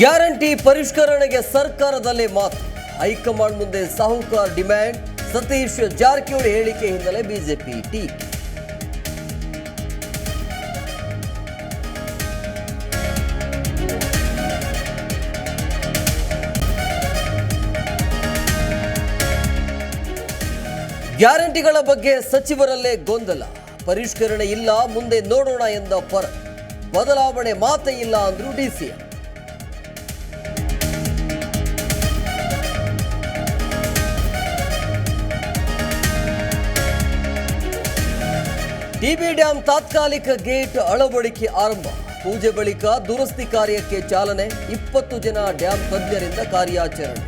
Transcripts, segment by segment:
Guarantee ಪರಿಷ್ಕರಣೆಗೆ ಸರ್ಕಾರದಲ್ಲಿ ಮಾತು. High command ಮುಂದೆ ಸಾಹುಕಾರ್ ಡಿಮ್ಯಾಂಡ್, ಸತೀಶ್ ಜಾರಕಿಹೊಳಿ ಹೇಳಿಕೆ ಹಿನ್ನೆಲೆ ಬಿಜೆಪಿ ಟೀಕೆ. ಗ್ಯಾರಂಟಿಗಳ ಬಗ್ಗೆ ಸಚಿವರಲ್ಲೇ ಗೊಂದಲ. ಪರಿಷ್ಕರಣೆ ಇಲ್ಲ, ಮುಂದೆ ನೋಡೋಣ ಎಂದ ಪರ. ಬದಲಾವಣೆ ಮಾತೇ ಇಲ್ಲ ಅಂದ್ರು ಡಿಸಿಎಂ. ಟಿಬಿ ಡ್ಯಾಂ ತಾತ್ಕಾಲಿಕ ಗೇಟ್ ಅಳವಡಿಕೆ ಆರಂಭ. ಪೂಜೆ ಬಳಿಕ ದುರಸ್ತಿ ಕಾರ್ಯಕ್ಕೆ ಚಾಲನೆ ಇಪ್ಪತ್ತು ಜನ ಡ್ಯಾಂ ತಜ್ಞರಿಂದ ಕಾರ್ಯಾಚರಣೆ.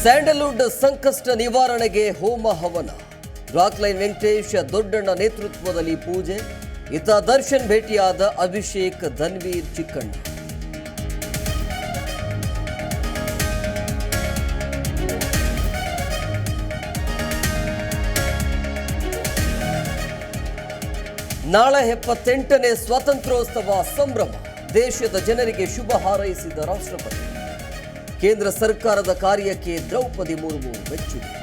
ಸ್ಯಾಂಡಲ್ವುಡ್ ಸಂಕಷ್ಟ ನಿವಾರಣೆಗೆ ಹೋಮ ಹವನ. ರಾಕ್ಲೈನ್ ವೆಂಕಟೇಶ್ ದೊಡ್ಡಣ್ಣ ನೇತೃತ್ವದಲ್ಲಿ ಪೂಜೆ. ಇತ ದರ್ಶನ್ ಭೇಟಿಯಾದ ಅಭಿಷೇಕ್ ಧನ್ವೀರ್ ಚಿಕ್ಕಣ್ಣ. ನಾಳೆ ಎಪ್ಪತ್ತೆಂಟನೇ ಸ್ವಾತಂತ್ರ್ಯೋತ್ಸವ ಸಂಭ್ರಮ. ದೇಶದ ಜನರಿಗೆ ಶುಭ ಹಾರೈಸಿದ ರಾಷ್ಟ್ರಪತಿ. ಕೇಂದ್ರ ಸರ್ಕಾರದ ಕಾರ್ಯಕ್ಕೆ ದ್ರೌಪದಿ ಮುರ್ಮು ಮೆಚ್ಚುಗೆ.